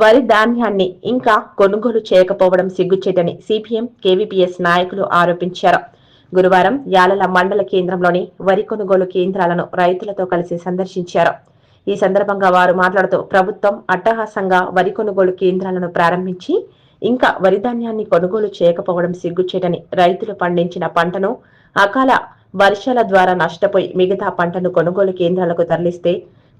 వరి ధాన్యాన్ని ఇంకా కొనుగోలు చేయకపోవడం సిగ్గుచేటని సిపిఎం కేవీపీఎస్ నాయకులు ఆరోపించారు. గురువారం యాలల మండల కేంద్రంలోని వరి కొనుగోలు కేంద్రాలను రైతులతో కలిసి సందర్శించారు. ఈ సందర్భంగా వారు మాట్లాడుతూ ప్రభుత్వం అట్టహాసంగా వరి కొనుగోలు కేంద్రాలను ప్రారంభించి ఇంకా వరి ధాన్యాన్ని కొనుగోలు చేయకపోవడం సిగ్గుచేటని రైతులు పండించిన పంటను అకాల వర్షాల ద్వారా నష్టపోయి మిగతా పంటను కొనుగోలు కేంద్రాలకు తరలిస్తే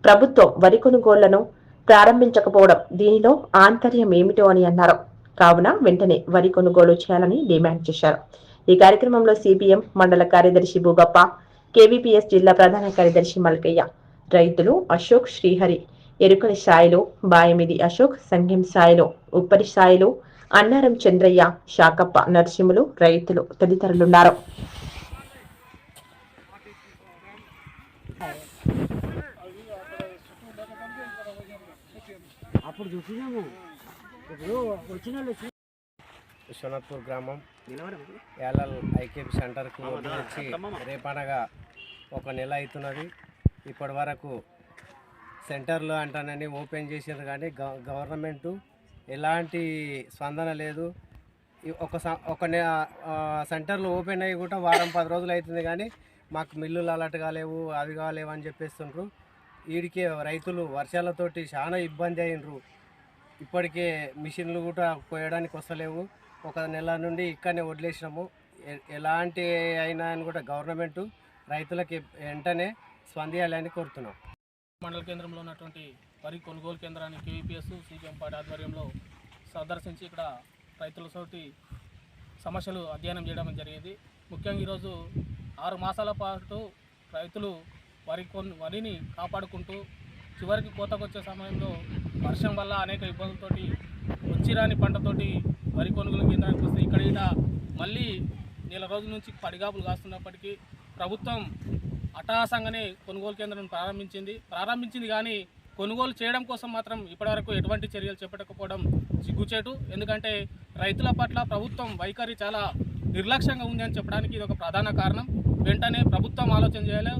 ప్రభుత్వం వరి కొనుగోళ్ళను ప్రారంభించకపోవడం. దీనిలో ఆంతర్యం ఏమిటో అని అన్నారు. కావున వెంటనే వరి కొనుగోలు చేయాలని డిమాండ్ చేశారు. ఈ కార్యక్రమంలో సిపిఎం మండల కార్యదర్శి భూగప్ప కేవీపీఎస్ జిల్లా ప్రధాన కార్యదర్శి మల్కయ్య రైతులు అశోక్ శ్రీహరి ఎరుకల స్థాయిలో బాయమిది అశోక్ సంఘం స్థాయిలో ఉప్పరి స్థాయిలో అన్నారం చంద్రయ్య శాకప్ప నరసింహులు రైతులు తదితరులున్నారు. అప్పుడు చూసినాము. ఇప్పుడు వచ్చిన వాళ్ళు విశ్వనాథ్పూర్ గ్రామం యాలల్ ఐకేపీ సెంటర్కు వచ్చి రేపనగా ఒక నెల అవుతున్నది. ఇప్పటి వరకు సెంటర్లు అంటానని ఓపెన్ చేసిండ్రు కానీ గవ- గవర్నమెంటు ఎలాంటి స్పందన లేదు. ఒక స- ఒక సెంటర్లు ఓపెన్ అయ్యి కూడా వారం పది రోజులు అవుతుంది కానీ మాకు మిల్లులు అలర్ట్ కాలేవు అవి కాలేవు అని చెప్పేస్తుండ్రు. ఈడికే రైతులు వర్షాలతోటి చాలా ఇబ్బంది అయినరు. ఇప్పటికే మిషన్లు కూడా పోయడానికి వస్తలేవు. ఒక నెల నుండి ఇక్కడనే వదిలేసినాము. ఎలాంటి అయినా అని కూడా గవర్నమెంట్ రైతులకి వెంటనే స్పందించాలని కోరుతున్నాం. మండల కేంద్రంలో ఉన్నటువంటి వరి కొనుగోలు కేంద్రాన్ని కేవీపీఎస్ సిపిఎం పార్టీ ఆధ్వర్యంలో సందర్శించి ఇక్కడ రైతులతోటి సమస్యలు అధ్యయనం చేయడం జరిగింది. ముఖ్యంగా ఈరోజు ఆరు మాసాల పాటు రైతులు వరి కొన్ని వరిని కాపాడుకుంటూ చివరికి కోతకు వచ్చే సమయంలో వర్షం వల్ల అనేక ఇబ్బందులతోటి వచ్చిరాని పంటతోటి వరి కొనుగోలు కేంద్రానికి వస్తే ఇక్కడ ఇలా మళ్ళీ నెల రోజుల నుంచి పడిగాపులు కాస్తున్నప్పటికీ ప్రభుత్వం అటాసంగానే కొనుగోలు కేంద్రం ప్రారంభించింది. ప్రారంభించింది కానీ కొనుగోలు చేయడం కోసం మాత్రం ఇప్పటివరకు ఎటువంటి చర్యలు చేపట్టకపోవడం సిగ్గుచేటు. ఎందుకంటే రైతుల పట్ల ప్రభుత్వం వైఖరి చాలా నిర్లక్ష్యంగా ఉంది అని చెప్పడానికి ఇది ఒక ప్రధాన కారణం. వెంటనే ప్రభుత్వం ఆలోచన చేయాలి.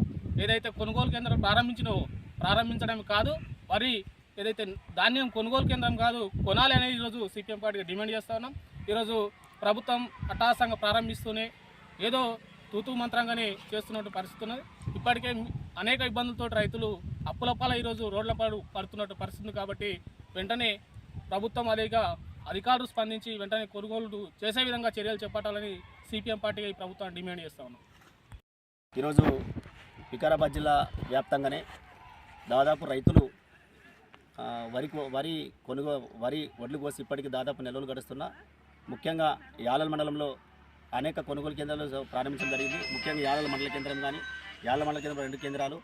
ఏదైతే కొనుగోలు కేంద్రం ప్రారంభించినో ప్రారంభించడం కాదు వరి ఏదైతే ధాన్యం కొనుగోలు కేంద్రం కాదు కొనాలి అనేది ఈరోజు సిపిఎం పార్టీకి డిమాండ్ చేస్తా ఉన్నాం. ఈరోజు ప్రభుత్వం అట్టహాసంగా ప్రారంభిస్తూనే ఏదో తూతు మంత్రంగానే చేస్తున్నట్టు పరిస్థితి ఉన్నది. ఇప్పటికే అనేక ఇబ్బందులతో రైతులు అప్పులపాల ఈరోజు రోడ్ల పాడు పడుతున్నట్టు పరిస్థితి కాబట్టి వెంటనే ప్రభుత్వం అదేగా అధికారులు స్పందించి వెంటనే కొనుగోలు చేసే విధంగా చర్యలు చేపట్టాలని సిపిఎం పార్టీగా ఈ ప్రభుత్వాన్ని డిమాండ్ చేస్తా ఉన్నాం. ఈరోజు వికారాబాద్ జిల్లా వ్యాప్తంగానే దాదాపు రైతులు వరి వరి కొనుగో వరి వడ్లు కోసి ఇప్పటికి దాదాపు నెలలు గడుస్తున్నా. ముఖ్యంగా యాలల మండలంలో అనేక కొనుగోలు కేంద్రాలు ప్రారంభించడం జరిగింది. ముఖ్యంగా యాలల మండల కేంద్రం కానీ యాలల మండల కేంద్రం రెండు కేంద్రాలు.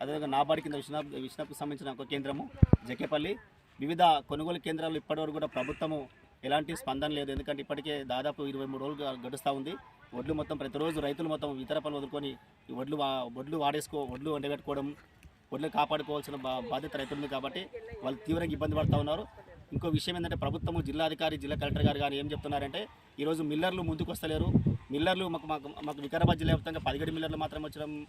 అదేవిధంగా నాబార్డు కింద విష్ణా విష్ణాకు సంబంధించిన ఒక కేంద్రము జకేపల్లి వివిధ కొనుగోలు కేంద్రాలు ఇప్పటివరకు కూడా ప్రభుత్వము ఎలాంటి స్పందన లేదు. ఎందుకంటే ఇప్పటికే దాదాపు ఇరవై మూడు రోజులు గడుస్తూ ఉంది. వడ్లు మొత్తం ప్రతిరోజు రైతులు మొత్తం ఇతర పనులు వదులుకొని వడ్లు వా- వడ్లు వాడేసుకో వడ్లు ఎండబెట్టుకోవడం వడ్లు కాపాడుకోవాల్సిన బాధ్యత రైతులు ఉంది కాబట్టి వాళ్ళు తీవ్రంగా ఇబ్బంది పడుతూ ఉన్నారు. ఇంకో విషయం ఏంటంటే ప్రభుత్వము జిల్లాధికారి జిల్లా కలెక్టర్ గారు కానీ ఏం చెప్తున్నారంటే ఈరోజు మిల్లర్లు ముందుకు వస్తలేరు. మిల్లర్లు మాకు మాకు మాకు వికారాబాద్ జిల్లా వ్యాప్తంగా పదిహేడు మిల్లర్లు మాత్రం వచ్చడం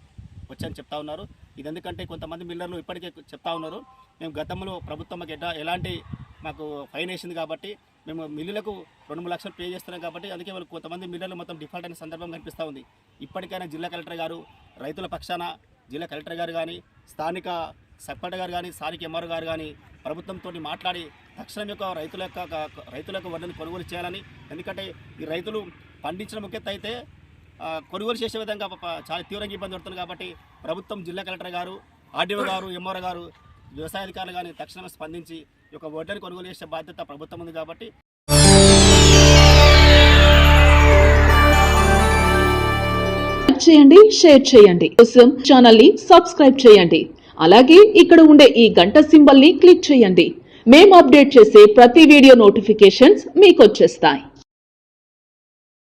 వచ్చని చెప్తా ఉన్నారు. ఇది ఎందుకంటే కొంతమంది మిల్లర్లు ఇప్పటికే చెప్తా ఉన్నారు. మేము గతంలో ప్రభుత్వం మాకు ఎలాంటి మాకు ఫైన్ వేసింది కాబట్టి మేము మిల్లులకు రెండు మూడు లక్షలు పే చేస్తున్నాం కాబట్టి అందుకే వాళ్ళు కొంతమంది మిల్లర్లు మొత్తం డిఫాల్ట్ అయిన సందర్భం కనిపిస్తూ ఉంది. ఇప్పటికైనా జిల్లా కలెక్టర్ గారు రైతుల పక్షాన జిల్లా కలెక్టర్ గారు కానీ స్థానిక సర్పంచ్ గారు కానీ స్థానిక ఎంఆర్ గారు కానీ ప్రభుత్వంతో మాట్లాడి తక్షణం యొక్క రైతుల యొక్క రైతులకు రైతుల యొక్క వడ్లను కొనుగోలు చేయాలని. ఎందుకంటే ఈ రైతులు పండించిన ముఖ్యత అయితే కొనుగోలు చేసే విధంగా చాలా తీవ్రంగా ఇబ్బంది పడుతుంది కాబట్టి ప్రభుత్వం జిల్లా కలెక్టర్ గారు ఆర్డీఓ గారు ఎంఆర్ గారు వ్యవసాయ అధికారులు కానీ తక్షణమే స్పందించి యొక్క వడ్లను కొనుగోలు చేసే బాధ్యత ప్రభుత్వం ఉంది కాబట్టి. చేయండి షేర్ చేయండి. కోసం ఛానల్ని సబ్స్క్రైబ్ చేయండి. అలాగే ఇక్కడ ఉండే ఈ గంట సింబల్ని క్లిక్ చేయండి. మేము అప్డేట్ చేసే ప్రతి వీడియో నోటిఫికేషన్స్ మీకు వచ్చేస్తాయి.